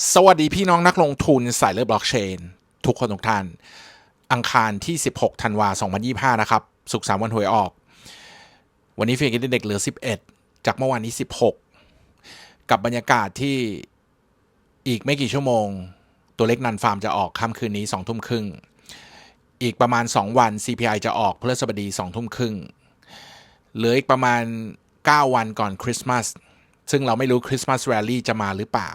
สวัสดีพี่น้องนักลงทุนสายเลือดบล็อกเชน ทุกคนทุกท่าน อังคารที่ 16ธันวา2025 นะครับ สุขสามวันหวยออก วันนี้เฟียกินเด็กเหลือ 11 จากเมื่อวานนี้ 16 กับบรรยากาศที่อีกไม่กี่ชั่วโมง ตัวเลขนันฟาร์มจะออกค่ำคืนนี้ 2 ทุ่มครึ่ง อีกประมาณ 2 วัน CPI จะออกพฤหัสบดี 2 ทุ่มครึ่งเหลืออีกประมาณ 9 วันก่อนคริสต์มาสซึ่งเราไม่รู้คริสต์มาสแรลลี่จะมาหรือเปล่า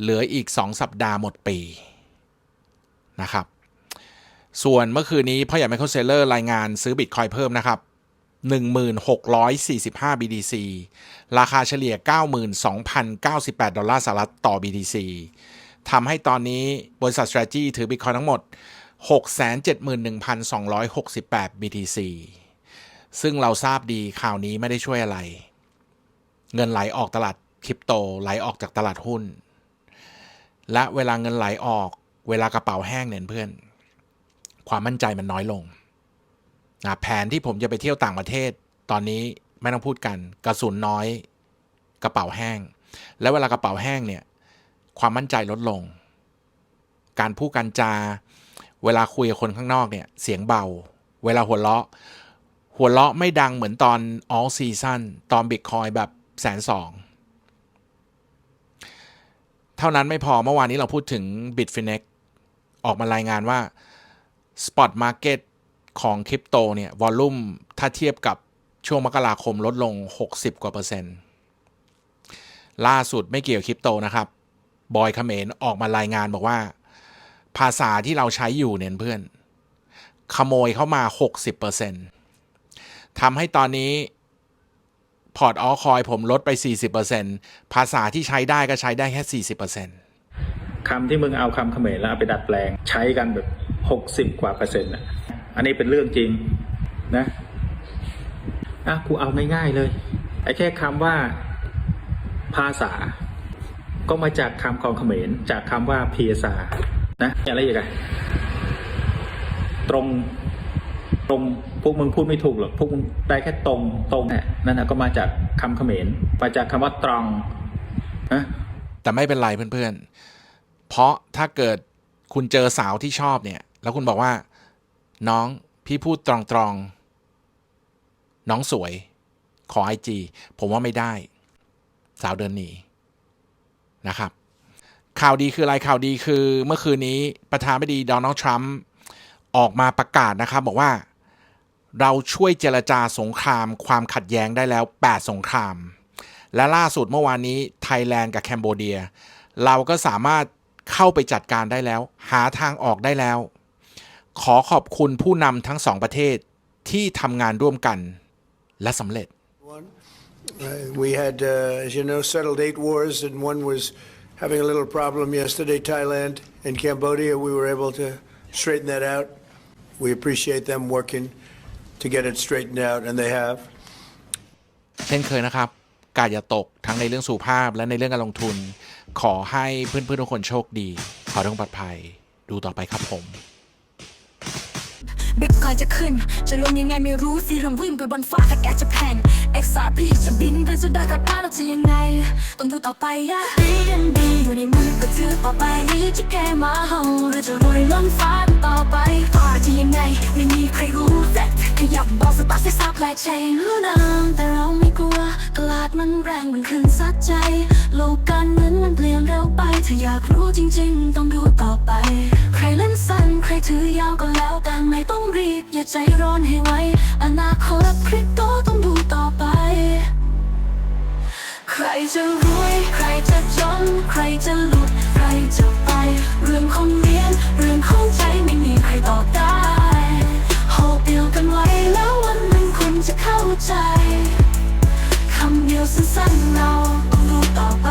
เหลืออีก 2 สัปดาห์หมดปีนะครับ ส่วนเมื่อคืนนี้พ่อใหญ่ไมเคิลเซเลอร์รายงานซื้อบิตคอยเพิ่มนะครับ 1645 BTC ราคาเฉลี่ย 92,098 ดอลลาร์สหรัฐต่อ BTC ทำให้ตอนนี้บริษัท Strategy ถือบิตคอยทั้งหมด 671,268 BTC ซึ่งเราทราบดีข่าวนี้ไม่ได้ช่วยอะไร เงินไหลออกตลาดคริปโตไหลออกจากตลาดหุ้น และเวลาเงินไหลออก เวลากระเป๋าแห้งเนี่ยเพื่อน ความมั่นใจมันน้อยลงนะแผนที่ผมจะไปเที่ยวต่างประเทศ ตอนนี้ไม่ต้องพูดกันกระสุนน้อยกระเป๋าแห้ง แล้วเวลากระเป๋าแห้งเนี่ย ความมั่นใจลดลง การพูดกันจา เวลาคุยกับคนข้างนอกเนี่ย เสียงเบา เวลาหัวเราะ หัวเราะไม่ดังเหมือนตอน all season ตอนบิตคอยแบบแสนสอง เท่านั้นไม่พอเมื่อวานนี้เราพูดถึง Bitfinex ออกมารายงานว่า Spot Market ของคริปโตเนี่ยวอลลุ่มถ้าเทียบกับช่วงมกราคมลดลง 60 กว่าเปอร์เซ็นต์ ล่าสุดไม่เกี่ยวคริปโตนะครับ บอยเขมรออกมารายงานบอกว่า ภาษาที่เราใช้อยู่เนี่ยเพื่อน ขโมยเข้ามา 60%ทำให้ตอนนี้ พอร์ตออคอยผมลดไป 40%ภาษาที่ใช้ได้ก็ใช้ได้แค่ 40%คำที่มึงเอาคำเขมรแล้วเอาไปดัดแปลงใช้กันแบบหกสิบกว่าเปอร์เซ็นต์อะอันนี้เป็นเรื่องจริงนะอะกูเอาง่ายๆเลยไอ้แค่คำว่าภาษา ก็มาจากคำของเขมรจากคำว่าพีษานะอะไรอีกอะตรงตรง วกมึงพูดไม่ถูกหรอกพวกมึงได้แค่ตรงตรงเนี่ยนั่นนะก็มาจากคำเขมรมาจากคำว่าตรองนะแต่ไม่เป็นไรเพื่อนๆ เพราะถ้าเกิดคุณเจอสาวที่ชอบเนี่ย แล้วคุณบอกว่า น้องพี่พูดตรองๆน้องสวย ขอไอจีผมว่าไม่ได้ สาวเดินหนีนะครับ ข่าวดีคืออะไรข่าวดีคือเมื่อคืนนี้ประธานาธิบดีโดนัลด์ทรัมป์ออกมาประกาศนะครับ บอกว่า เราช่วยเจรจาสงคราม ความขัดแย้งได้แล้ว 8 สงคราม และล่าสุดเมื่อวานนี้ไทยแลนด์กับแคนโบเดีย เราก็สามารถเข้าไปจัดการได้แล้ว หาทางออกได้แล้ว ขอขอบคุณผู้นำทั้งสองประเทศที่ทำงานร่วมกันและสำเร็จ we had, uh, as you know, settled eight wars, and one was having a little problem yesterday. Thailand and Cambodia, we were able to straighten that out. We appreciate them working to get it straightened out, and they have. เช่นเคยนะครับ กาดอย่าตกทั้งในเรื่องสุขภาพและในเรื่องการลงทุน ขอให้เพื่อนๆทุกคนโชคดี ขอทุกคนปลอดภัย ดูต่อไปครับผม บิตคอยจะขึ้น จะลงยังไงไม่รู้สิเริ่มวิ่งไปบนฟ้าแต่แกจะแพน XRP จะบินไปสุดดอยกับพาเราจะยังไงต้องดูต่อไปอะ BNB อยู่ในมือก็ถือต่อไปนี่จะแค่มาเฮาเราจะรวยล้นฟ้าต่อไปฟ้าจะยังไงไม่มีใครรู้แต่ขยับบอกสตาร์ท ให้ซับแลกเชนรู้นำแต่เราไม่กลัวตลาดมันแรงมันขึ้นซัดใจ โลกการเงินมันเปลี่ยนเร็วไป ถ้าอยากรู้จริง ๆ ต้องดูต่อไป ใครเล่นสั้นใครถือยาวก็แล้วแต่ไม่ต้องรีบ อย่าใจร้อนให้ไวอนาคตคริปโตต้องดูต่อไป ใครจะรวย ใครจะจนใครจะ คุณจะ